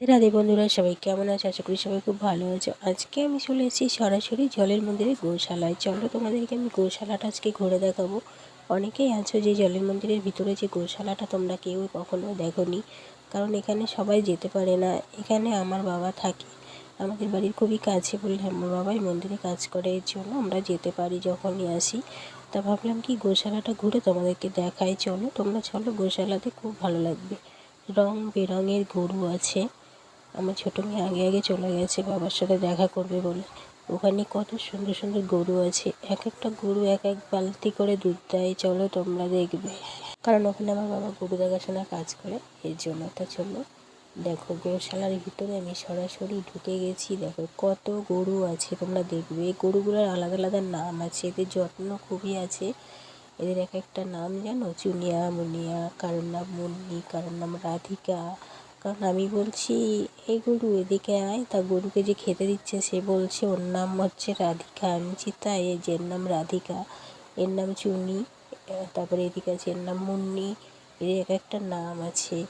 রাধে বন্ধুরা, সবাই কেমন আছে? আশা করি সবাই খুব ভালো আছে। আজকে আমি চলে এসেছি সরাসরি জলের মন্দিরে গোশালায়। চলো তোমাদেরকে আমি গোশালাটা আজকে ঘুরে দেখাবো। অনেকেই আছো যে জলের মন্দিরের ভিতরে যে গোশালাটা তোমরা কেউ কখনো দেখোনি, কারণ এখানে সবাই যেতে পারে না। এখানে আমার বাবা থাকে। আমাদের বাড়ির খুবই কাছে বললে আমার বাবাই মন্দিরে কাজ করে, এর জন্য আমরা যেতে পারি যখনই আসি। তা ভাবলাম কি গোশালাটা ঘুরে তোমাদেরকে দেখাই। চলো তোমরা চলো গোশালাতে, খুব ভালো লাগবে। রং বেরঙের গরু আছে। আমার ছোটো মেয়ে আগে আগে চলে গেছে, বাবার সাথে দেখা করবে বলে। ওখানে কত সুন্দর সুন্দর গরু আছে। এক একটা গরু এক এক বালতি করে দুধ দেয়। চলো তোমরা দেখবে। কারণ ওখানে আমার বাবা গরু দেখাশোনা কাজ করে। এর জন্য তা চলো। দেখো গরুশালার ভিতরে আমি সরাসরি ঢুকে গেছি। দেখো কত গরু আছে, তোমরা দেখবে। গরুগুলোর আলাদা আলাদা নাম আছে। এদের যত্ন খুবই আছে। এদের এক একটা নাম জানো? চুনিয়া, মুনিয়া, কারোর নাম মুন্নি, কারোর নাম রাধিকা কারণ আমি বলছি, এই গরু এদিকে আয়। তা গরুকে যে খেতে দিচ্ছে, সে বলছে, ওর নাম হচ্ছে রাধিকা। আমি বলছি, তাই? যে নাম রাধিকা, এর নাম চুনি, তারপরে এদিকে আছে এর নাম মুন্নি, এর এক একটা নাম আছে।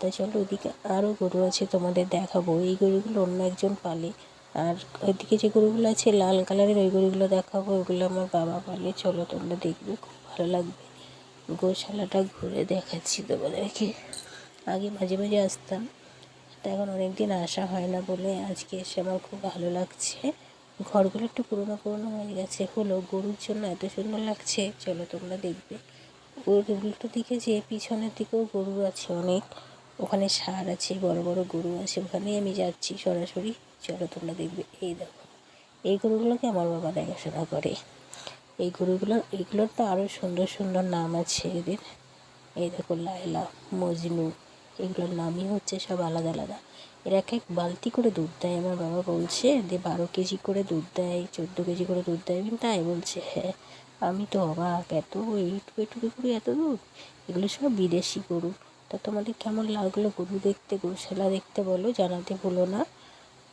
তা চলো, ওদিকে আরও গরু আছে তোমাদের দেখাবো। এই গরুগুলো অন্য একজন পালে। আর ওইদিকে যে গরুগুলো আছে, লাল কালারের ওই গরুগুলো দেখাবো, ওগুলো আমার বাবা পালে। চলো, তোমরা দেখবে, খুব ভালো লাগবে। গোশালাটা ঘুরে দেখাচ্ছি তোমাদেরকে। আগে মাঝে মাঝে আসতাম। তা এখন অনেক দিন আসা হয় না বলে আজকে এসে আমার খুব ভালো লাগছে। ঘরগুলো একটু পুরোনো পুরোনো হয়ে গেছে। হলো গরুর জন্য এত সুন্দর লাগছে। চলো তোমরা দেখবে। উল্টো দিকে যে পিছনের দিকেও গরু আছে অনেক। ওখানে সার আছে, বড় বড় গরু আছে। ওখানেই আমি যাচ্ছি সরাসরি। চলো তোমরা দেখবে। এই দেখো, এই গরুগুলোকে আমার বাবা দেখাশোনা করে। এই গরুগুলো, এগুলোর তো আরও সুন্দর সুন্দর নাম আছে এদের। এই দেখো লায়লা, মজনু এগুলোর নামই হচ্ছে সব আলাদা আলাদা। এর এক এক বালতি করে দুধ দেয়, আমার বাবা বলছে যে বারো কেজি করে দুধ দেয়, চোদ্দ কেজি করে দুধ দেয়। তাই বলছে হ্যাঁ আমি তো অবাক, এত এইটুকু এটুকু করে এত দুধ? এগুলো সব বিদেশি গরু। তা তোমাদের কেমন লাগল গরু দেখতে গোশালা দেখতে বলো, জানাতে ভুলো না।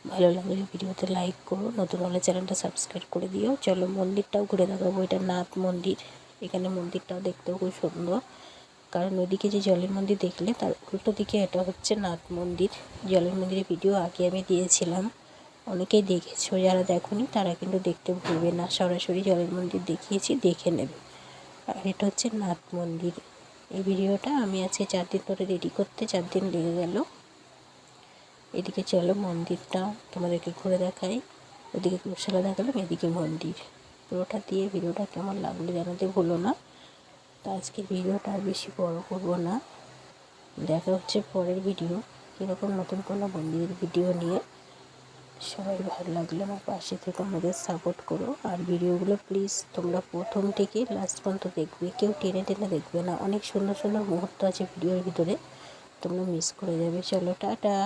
ভালো লাগলে ভিডিওতে লাইক করো, নতুন হলে চ্যানেলটা সাবস্ক্রাইব করে দিও। চলো মন্দিরটাও ঘুরে দেখাবো, এটা নাথ মন্দির। এখানে মন্দিরটাও দেখতেও খুব সুন্দর। কারণ ওদিকে যে জলের মন্দির দেখলে তার উল্টো দিকে এটা হচ্ছে নাথ মন্দির। জলের মন্দিরের ভিডিও আগে আমি দিয়েছিলাম। অনেকেই দেখেছ, যারা দেখোনি তারা কিন্তু দেখতে ভুলবে না। সরাসরি জলের মন্দির দেখিয়েছি, দেখে নেবে। আর এটা হচ্ছে নাথ মন্দির। এই ভিডিওটা আমি আজকে চার দিন ধরে রেডি করতে, চার দিন লেগে গেল। এদিকে চলো মন্দিরটা তোমাদেরকে ঘুরে দেখাই। ওদিকে গোশালা দেখালাম, এদিকে মন্দির। পুরোটা দিয়ে ভিডিওটা কেমন লাগল জানাতে ভুলো না। তো আজকের ভিডিওটা আর বেশি বড় করব না। দেখা হচ্ছে পরের ভিডিও। কীরকম নতুন কোনো মন্দিরের ভিডিও নিয়ে। সবাই ভালো লাগলে আমার পাশে থেকে আমাদের সাপোর্ট করো। আর ভিডিওগুলো প্লিজ তোমরা প্রথম থেকে লাস্ট পর্যন্ত দেখবে। কেউ টেনে টেনে দেখবে না। অনেক সুন্দর সুন্দর মুহূর্ত আছে ভিডিওর ভিতরে। তোমরা মিস করে যাবে। চলো, টাটা!